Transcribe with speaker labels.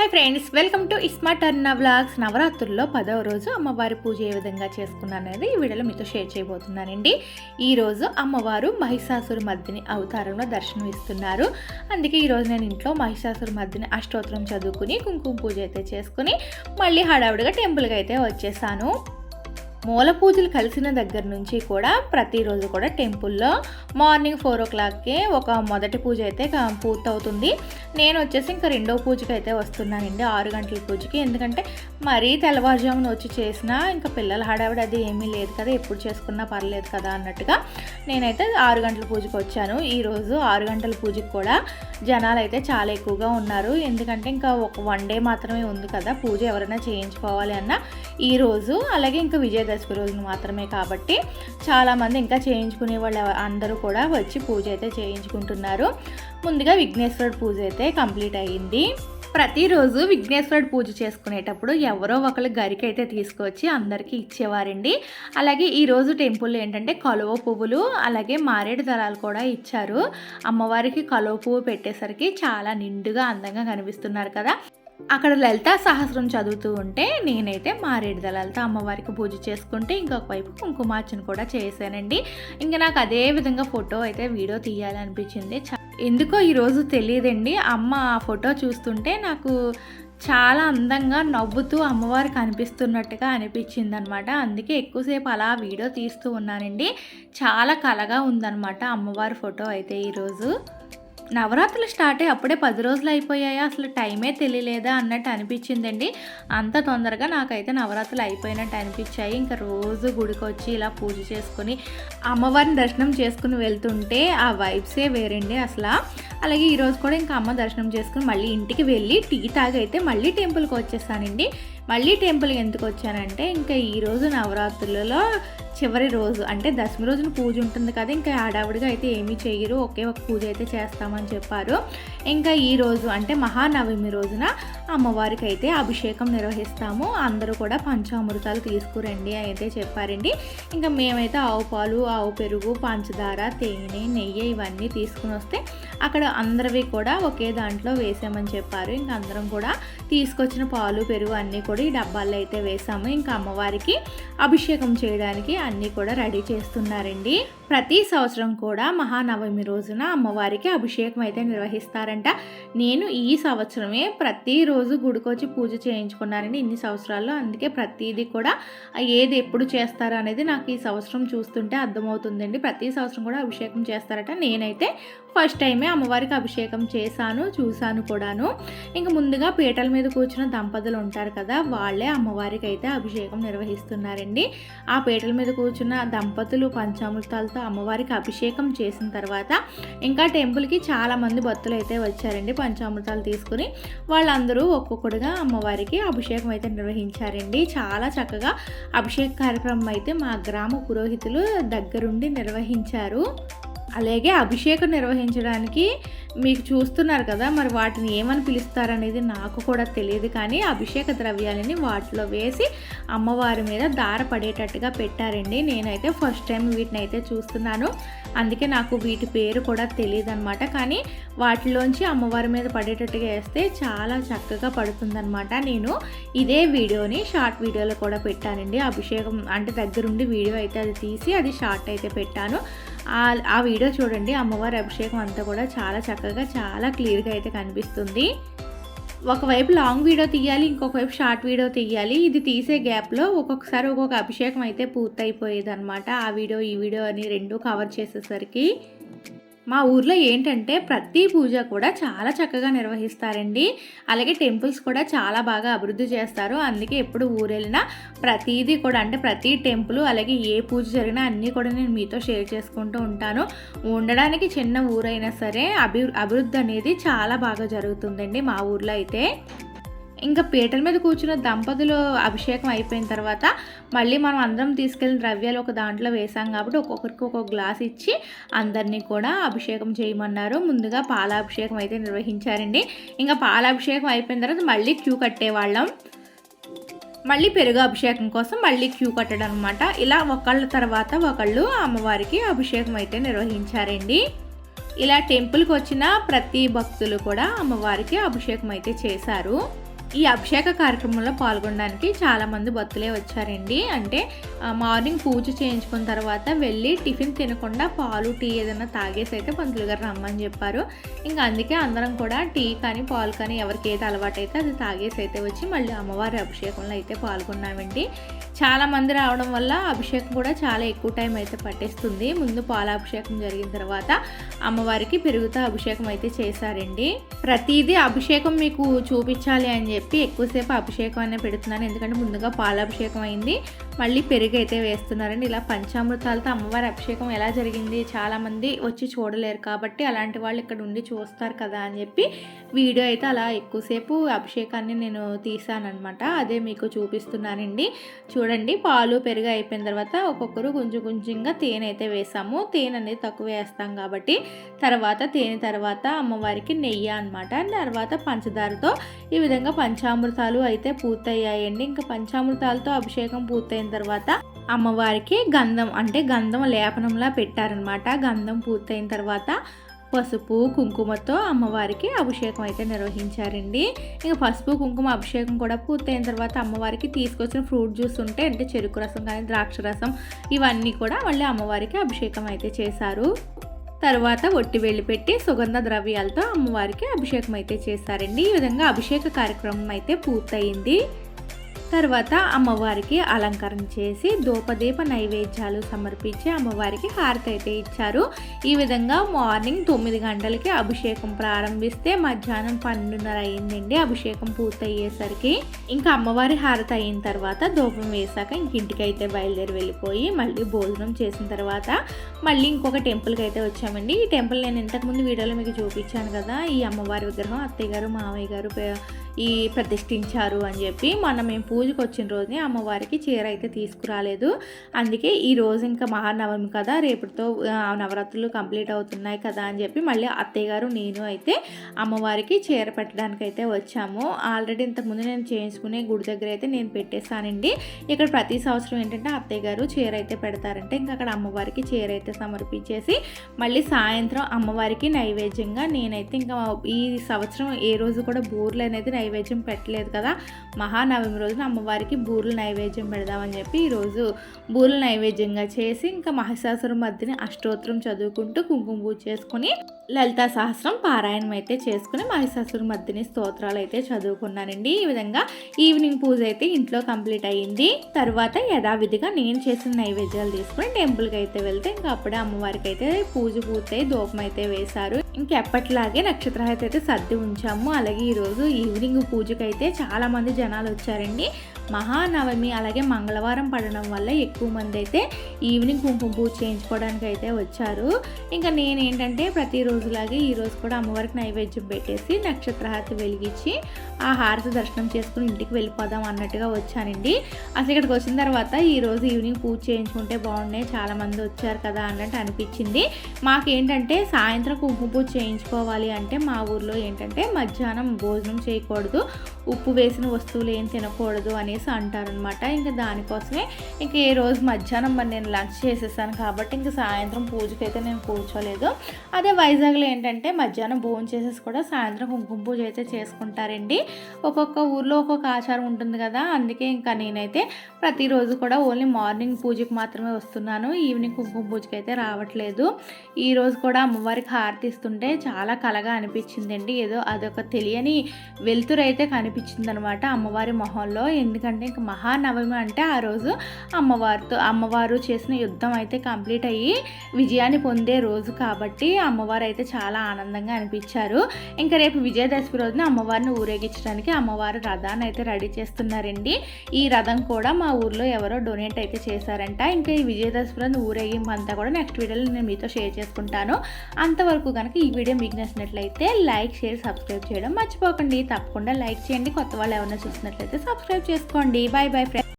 Speaker 1: Hi friends welcome to ismart Anna vlogs నవరాత్రుల్లో పదవ రోజు అమ్మవారి పూజ ఏ విధంగా చేసుకున్నాను అనేది ఈ వీడియోలో మీతో షేర్ చేయబోతున్నానండి. ఈరోజు అమ్మవారు మహిషాసురు మద్దిని అవతారంలో దర్శనం ఇస్తున్నారు. అందుకే ఈరోజు నేను ఇంట్లో మహిషాసురు మద్దిని అష్టోత్తరం చదువుకుని కుంకుమ పూజ అయితే చేసుకుని మళ్ళీ హడావుడిగా టెంపుల్కి అయితే వచ్చేసాను. మూల పూజలు కలిసిన దగ్గర నుంచి కూడా ప్రతిరోజు కూడా టెంపుల్లో మార్నింగ్ ఫోర్ ఓ క్లాక్కి ఒక మొదటి పూజ అయితే పూర్తవుతుంది. నేను వచ్చేసి ఇంకా రెండో పూజకి అయితే వస్తున్నానండి ఆరు గంటల పూజకి. ఎందుకంటే మరీ తెల్లవారుజామున వచ్చి చేసినా ఇంకా పిల్లల హడావిడి అది ఏమీ లేదు కదా ఎప్పుడు చేసుకున్నా పర్లేదు కదా అన్నట్టుగా నేనైతే ఆరు గంటల పూజకి వచ్చాను. ఈరోజు ఆరు గంటల పూజకి కూడా జనాలు అయితే చాలా ఎక్కువగా ఉన్నారు. ఎందుకంటే ఇంకా ఒక వన్ డే మాత్రమే ఉంది కదా పూజ ఎవరైనా చేయించుకోవాలి అన్న ఈ రోజు. అలాగే ఇంకా దశమి రోజున మాత్రమే కాబట్టి చాలామంది ఇంకా చేయించుకునే వాళ్ళు అందరూ కూడా వచ్చి పూజ అయితే చేయించుకుంటున్నారు. ముందుగా విఘ్నేశ్వరుడు పూజ అయితే కంప్లీట్ అయ్యింది. ప్రతిరోజు విఘ్నేశ్వరుడు పూజ చేసుకునేటప్పుడు ఎవరో ఒకరు గరికి అయితే తీసుకొచ్చి అందరికీ ఇచ్చేవారండి. అలాగే ఈరోజు టెంపుల్లో ఏంటంటే కలువ పువ్వులు అలాగే మారేడు దళాలు కూడా ఇచ్చారు. అమ్మవారికి కలువ పువ్వు పెట్టేసరికి చాలా నిండుగా అందంగా కనిపిస్తున్నారు కదా. అక్కడ లలితా సహస్రం చదువుతూ ఉంటే నేనైతే మారేడుద లలిత అమ్మవారికి పూజ చేసుకుంటే ఇంకొక వైపు కుంకుమార్చన కూడా చేశానండి. ఇంకా నాకు అదే విధంగా ఫోటో అయితే వీడియో తీయాలనిపించింది. చ- ఎందుకో ఈరోజు తెలియదండి. అమ్మ ఆ ఫోటో చూస్తుంటే నాకు చాలా అందంగా నవ్వుతూ అమ్మవారు కనిపిస్తున్నట్టుగా అనిపించింది అనమాట అందుకే ఎక్కువసేపు అలా వీడియో తీస్తూ ఉన్నానండి. చాలా కలగా ఉందన్నమాట అమ్మవారి ఫోటో అయితే ఈరోజు నవరాత్రులు స్టార్ట్ అయ్యి అప్పుడే పది రోజులు అయిపోయాయా? అసలు టైమే తెలియలేదా అన్నట్టు అనిపించిందండి. అంత తొందరగా నాకైతే నవరాత్రులు అయిపోయినట్టు అనిపించాయి. ఇంకా రోజు గుడికి వచ్చి ఇలా పూజ చేసుకొని అమ్మవారిని దర్శనం చేసుకుని వెళ్తుంటే ఆ వైబ్సే వేరండి అసలు. అలాగే ఈరోజు కూడా ఇంకా అమ్మ దర్శనం చేసుకుని మళ్ళీ ఇంటికి వెళ్ళి టీ తాగైతే మళ్ళీ టెంపుల్కి వచ్చేసానండి. మళ్ళీ టెంపుల్ ఎందుకు వచ్చానంటే ఇంకా ఈరోజు నవరాత్రులలో చివరి రోజు అంటే దశమి రోజున పూజ ఉంటుంది కదా ఇంకా ఆడావిడిగా అయితే ఏమీ చేయరు. ఒకే ఒక పూజ అయితే చేస్తామని చెప్పారు. ఇంకా ఈ రోజు అంటే మహానవమి రోజున అమ్మవారికి అయితే అభిషేకం నిర్వహిస్తాము. అందరూ కూడా పంచామృతాలు తీసుకురండి అని అయితే చెప్పారండి. ఇంకా మేమైతే ఆవు పాలు ఆవు పెరుగు పంచదార తేనె నెయ్యి ఇవన్నీ తీసుకుని వస్తే అక్కడ అందరివి కూడా ఒకే దాంట్లో వేసామని చెప్పారు. ఇంకా అందరం కూడా తీసుకొచ్చిన పాలు పెరుగు అన్నీ కూడా ఈ డబ్బాల్లో అయితే వేసాము. ఇంకా అమ్మవారికి అభిషేకం చేయడానికి అన్నీ కూడా రెడీ చేస్తున్నారండి. ప్రతి సంవత్సరం కూడా మహానవమి రోజున అమ్మవారికి అభిషేకం అయితే నిర్వహిస్తారంట. నేను ఈ సంవత్సరమే ప్రతిరోజు గుడికొచ్చి పూజ చేయించుకున్నానండి. ఇన్ని సంవత్సరాల్లో అందుకే ప్రతిదీ కూడా ఏది ఎప్పుడు చేస్తారు అనేది నాకు ఈ సంవత్సరం చూస్తుంటే అర్థమవుతుందండి. ప్రతి సంవత్సరం కూడా అభిషేకం చేస్తారట. నేనైతే ఫస్ట్ టైమే అమ్మవారికి అభిషేకం చేశాను చూశాను కూడాను. ఇంకా ముందుగా పీటల మీద కూర్చున్న దంపతులు ఉంటారు కదా వాళ్ళే అమ్మవారికి అయితే అభిషేకం నిర్వహిస్తున్నారండి. ఆ పీటల మీద కూర్చున్న దంపతులు పంచామృతాలతో అమ్మవారికి అభిషేకం చేసిన తర్వాత ఇంకా టెంపుల్కి చాలామంది భక్తులు అయితే వచ్చారండి పంచామృతాలు తీసుకుని. వాళ్ళందరూ ఒక్కొక్కడుగా అమ్మవారికి అభిషేకం అయితే నిర్వహించారండి. చాలా చక్కగా అభిషేక కార్యక్రమం అయితే మా గ్రామ పురోహితులు దగ్గరుండి నిర్వహించారు. అలాగే అభిషేకం నిర్వహించడానికి మీకు చూస్తున్నారు కదా మరి వాటిని ఏమని పిలుస్తారనేది నాకు కూడా తెలియదు కానీ అభిషేక ద్రవ్యాలని వాటిలో వేసి అమ్మవారి మీద దార పడేటట్టుగా పెట్టారండి. నేనైతే ఫస్ట్ టైం వీటిని అయితే చూస్తున్నాను. అందుకే నాకు వీటి పేరు కూడా తెలియదు అనమాట కానీ వాటిలోంచి అమ్మవారి మీద పడేటట్టుగా వేస్తే చాలా చక్కగా పడుతుందనమాట నేను ఇదే వీడియోని షార్ట్ వీడియోలో కూడా పెట్టానండి. అభిషేకం అంటే దగ్గరుండి వీడియో అయితే అది తీసి అది షార్ట్ అయితే పెట్టాను. ఆ- వీడియో చూడండి. అమ్మవారి అభిషేకం అంతా కూడా చాలా చక్కగా చాలా క్లియర్గా అయితే కనిపిస్తుంది. ఒకవైపు లాంగ్ వీడియో తీయాలి ఇంకొక వైపు షార్ట్ వీడియో తీయాలి. ఇది తీసే గ్యాప్లో ఒక్కొక్కసారి ఒక్కొక్క అభిషేకం అయితే పూర్తయిపోయేది అనమాట ఆ వీడియో ఈ వీడియో అని రెండు కవర్ చేసేసరికి. మా ఊర్లో ఏంటంటే ప్రతి పూజ కూడా చాలా చక్కగా నిర్వహిస్తారండి. అలాగే టెంపుల్స్ కూడా చాలా బాగా అభివృద్ధి చేస్తారు. అందుకే ఎప్పుడు ఊరెళ్ళినా ప్రతిదీ కూడా అంటే ప్రతి టెంపుల్ అలాగే ఏ పూజ జరిగినా అన్నీ కూడా నేను మీతో షేర్ చేసుకుంటూ ఉంటాను. ఉండడానికి చిన్న ఊరైనా సరే అభి అభివృద్ధి అనేది చాలా బాగా జరుగుతుందండి మా ఊర్లో అయితే. ఇంకా పీటల మీద కూర్చున్న దంపతులు అభిషేకం అయిపోయిన తర్వాత మళ్ళీ మనం అందరం తీసుకెళ్ళిన ద్రవ్యాలు ఒక దాంట్లో వేసాం కాబట్టి ఒక్కొక్కరికి ఒక్కొక్క గ్లాస్ ఇచ్చి అందరినీ కూడా అభిషేకం చేయమన్నారు. ముందుగా పాలాభిషేకం అయితే నిర్వహించారండి. ఇంకా పాలాభిషేకం అయిపోయిన తర్వాత మళ్ళీ క్యూ కట్టేవాళ్ళం. మళ్ళీ పెరుగు అభిషేకం కోసం మళ్ళీ క్యూ కట్టడం అనమాట ఇలా ఒకళ్ళ తర్వాత ఒకళ్ళు అమ్మవారికి అభిషేకం అయితే నిర్వహించారండి. ఇలా టెంపుల్కి వచ్చిన ప్రతి భక్తులు కూడా అమ్మవారికి అభిషేకం అయితే చేశారు. ఈ అభిషేక కార్యక్రమంలో పాల్గొనడానికి చాలామంది భక్తులే వచ్చారండి. అంటే మార్నింగ్ పూజ చేయించుకున్న తర్వాత వెళ్ళి టిఫిన్ తినకుండా పాలు టీ ఏదైనా తాగేసి అయితే పంతులు గారు రమ్మని చెప్పారు. ఇంకా అందుకే అందరం కూడా టీ కానీ పాలు కానీ ఎవరికి ఏది అలవాటు అయితే అది తాగేసి అయితే వచ్చి మళ్ళీ అమ్మవారి అభిషేకంలో అయితే పాల్గొన్నామండి. చాలామంది రావడం వల్ల అభిషేకం కూడా చాలా ఎక్కువ టైం అయితే పట్టేస్తుంది. ముందు పాలాభిషేకం జరిగిన తర్వాత అమ్మవారికి పెరుగుతూ అభిషేకం అయితే చేశారండి. ప్రతిదీ అభిషేకం మీకు చూపించాలి అని చెప్పి ఎక్కువసేపు అభిషేకం అనే పెడుతున్నాను. ఎందుకంటే ముందుగా పాలాభిషేకం అయింది. మళ్ళీ పెరుగు అయితే వేస్తున్నారండి. ఇలా పంచామృతాలతో అమ్మవారి అభిషేకం ఎలా జరిగింది? చాలామంది వచ్చి చూడలేరు కాబట్టి అలాంటి వాళ్ళు ఇక్కడ ఉండి చూస్తారు కదా అని చెప్పి వీడియో అయితే అలా ఎక్కువసేపు అభిషేకాన్ని నేను తీసానమాట అదే మీకు చూపిస్తున్నానండి. చూడండి పాలు పెరుగు అయిపోయిన తర్వాత ఒక్కొక్కరు కొంచెం కొంచెంగా తేనె అయితే వేసాము. తేనె అనేది తక్కువ వేస్తాం కాబట్టి తర్వాత తేనె తర్వాత అమ్మవారికి నెయ్యి అనమాట తర్వాత పంచదారతో ఈ విధంగా పంచామృతాలు అయితే పూర్తయ్యాయండి. ఇంకా పంచామృతాలతో అభిషేకం పూర్తయిన తర్వాత అమ్మవారికి గంధం అంటే గంధం లేపనంలా పెట్టారనమాట గంధం పూర్తయిన తర్వాత పసుపు కుంకుమతో అమ్మవారికి అభిషేకం అయితే నిర్వహించారండి. ఇంకా పసుపు కుంకుమ అభిషేకం కూడా పూర్తయిన తర్వాత అమ్మవారికి తీసుకొచ్చిన ఫ్రూట్ జ్యూస్ ఉంటే అంటే చెరుకు రసం కానీ ద్రాక్ష రసం ఇవన్నీ కూడా మళ్ళీ అమ్మవారికి అభిషేకం అయితే చేశారు. తర్వాత ఒట్టి వెళ్ళి పెట్టి సుగంధ ద్రవ్యాలతో అమ్మవారికి అభిషేకం అయితే చేశారండి. ఈ విధంగా అభిషేక కార్యక్రమం అయితే పూర్తయింది. తర్వాత అమ్మవారికి అలంకరణ చేసి దూపదీప నైవేద్యాలు సమర్పించి అమ్మవారికి హారతి అయితే ఇచ్చారు. ఈ విధంగా మార్నింగ్ తొమ్మిది గంటలకి అభిషేకం ప్రారంభిస్తే మధ్యాహ్నం పన్నెండున్నర అయిందండి. అభిషేకం పూర్తయ్యేసరికి ఇంకా అమ్మవారి హారతి అయిన తర్వాత ధూపం వేసాక ఇంక ఇంటికి అయితే బయలుదేరి వెళ్ళిపోయి మళ్ళీ భోజనం చేసిన తర్వాత మళ్ళీ ఇంకొక టెంపుల్కి అయితే వచ్చామండి. ఈ టెంపుల్ నేను ఇంతకుముందు వీడియోలో మీకు చూపించాను కదా ఈ అమ్మవారి విగ్రహం అత్తయ్య గారు మామయ్య గారు ఈ ప్రతిష్ఠించారు అని చెప్పి మనం మేము పూజకు వచ్చిన రోజునే అమ్మవారికి చీర అయితే తీసుకురాలేదు. అందుకే ఈ రోజు ఇంకా మహానవమి కదా రేపటితో ఆ, నవరాత్రులు కంప్లీట్ అవుతున్నాయి కదా అని చెప్పి మళ్ళీ అత్తయ్య గారు నేను అయితే అమ్మవారికి చీర పెట్టడానికి అయితే వచ్చాము. ఆల్రెడీ ఇంతకుముందు నేను చేయించుకునే గుడి దగ్గర అయితే నేను పెట్టేశానండి. ఇక్కడ ప్రతి సంవత్సరం ఏంటంటే అత్తయ్య గారు చీర అయితే పెడతారంటే ఇంకా అక్కడ అమ్మవారికి చీర అయితే సమర్పించేసి మళ్ళీ సాయంత్రం అమ్మవారికి నైవేద్యంగా నేనైతే ఇంకా ఈ సంవత్సరం ఏ రోజు కూడా బూర్లు అనేది నైవేద్యం పెట్టలేదు కదా. మహానవమి రోజున అమ్మవారికి బూర్లు నైవేద్యం పెడదామని చెప్పి ఈరోజు బూరుల నైవేద్యంగా చేసి ఇంకా మహిషాసుర మధ్యని అష్టోత్తరం చదువుకుంటూ కుంకుమ పూజ చేసుకుని లలితా సహస్రం పారాయణం అయితే చేసుకుని మహిషాసుర మధ్యని స్తోత్రాలు అయితే చదువుకున్నానండి. ఈ విధంగా ఈవినింగ్ పూజ అయితే ఇంట్లో కంప్లీట్ అయ్యింది. తర్వాత యథావిధిగా నేను చేసిన నైవేద్యాలు తీసుకుని టెంపుల్కి అయితే వెళ్తే ఇంకా అప్పుడే అమ్మవారికి అయితే పూజ పూర్తయి దూపం అయితే వేశారు. ఇంకెప్పటిలాగే నక్షత్రహారతి అయితే సర్ది ఉంచాము. అలాగే ఈరోజు ఈవినింగ్ పూజకైతే అయితే జనాలు వచ్చారండి. మహానవమి అలాగే మంగళవారం పడడం వల్ల ఎక్కువ మంది అయితే ఈవినింగ్ కుంకుమ పూజ చేయించుకోవడానికి అయితే వచ్చారు. ఇంకా నేను ఏంటంటే ప్రతిరోజులాగే ఈరోజు కూడా అమ్మవారికి నైవేద్యం పెట్టేసి నక్షత్రహారతి వెలిగించి ఆ హారతి దర్శనం చేసుకుని ఇంటికి వెళ్ళిపోదాం అన్నట్టుగా వచ్చానండి. అసలు ఇక్కడికి వచ్చిన తర్వాత ఈరోజు ఈవినింగ్ పూజ చేయించుకుంటే బాగున్నాయి చాలామంది వచ్చారు కదా అన్నట్టు అనిపించింది. మాకేంటంటే సాయంత్రం కుంకుమ ఉప్పు చేయించుకోవాలి అంటే మా ఊర్లో ఏంటంటే మధ్యాహ్నం భోజనం చేయకూడదు ఉప్పు వేసిన వస్తువులు ఏం తినకూడదు అనేసి అంటారనమాట ఇంకా దానికోసమే ఇంక ఏ రోజు మధ్యాహ్నం మరి నేను లంచ్ చేసేసాను కాబట్టి ఇంక సాయంత్రం పూజకి అయితే నేను కూర్చోలేదు. అదే వైజాగ్లో ఏంటంటే మధ్యాహ్నం భోజనం చేసేసి కూడా సాయంత్రం కుంకుమ పూజ అయితే చేసుకుంటారండి. ఒక్కొక్క ఊర్లో ఒక్కొక్క ఆచారం ఉంటుంది కదా అందుకే ఇంకా నేనైతే ప్రతిరోజు కూడా ఓన్లీ మార్నింగ్ పూజకి మాత్రమే వస్తున్నాను. ఈవినింగ్ కుంకుమ పూజకి అయితే రావట్లేదు ఈరోజు కూడా అమ్మవారికి హారతి చూస్తుంటే చాలా కలగా అనిపించిందండి. ఏదో అదొక తెలియని వెలుతురు అయితే కనిపించింది అనమాట అమ్మవారి మొహంలో. ఎందుకంటే ఇంకా మహానవమి అంటే ఆ రోజు అమ్మవారితో అమ్మవారు చేసిన యుద్ధం అయితే కంప్లీట్ అయ్యి విజయాన్ని పొందే రోజు కాబట్టి అమ్మవారు అయితే చాలా ఆనందంగా అనిపించారు. ఇంకా రేపు విజయదశమి రోజున అమ్మవారిని ఊరేగించడానికి అమ్మవారు రథాన్ని అయితే రెడీ చేస్తున్నారండి. ఈ రథం కూడా మా ఊర్లో ఎవరో డొనేట్ అయితే చేశారంట. ఇంకా ఈ విజయదశమి రోజున ఊరేగింపు అంతా కూడా నెక్స్ట్ వీడియోలో నేను మీతో షేర్ చేసుకుంటాను. అంతవరకు కనుక ఈ వీడియో మీకు నచ్చినట్లయితే లైక్ షేర్ సబ్స్క్రైబ్ చేయడం మర్చిపోకండి. తప్పకుండా లైక్ చేయండి. కొత్త వాళ్ళు ఏమైనా చూసినట్లయితే సబ్స్క్రైబ్ చేసుకోండి. Bye bye friends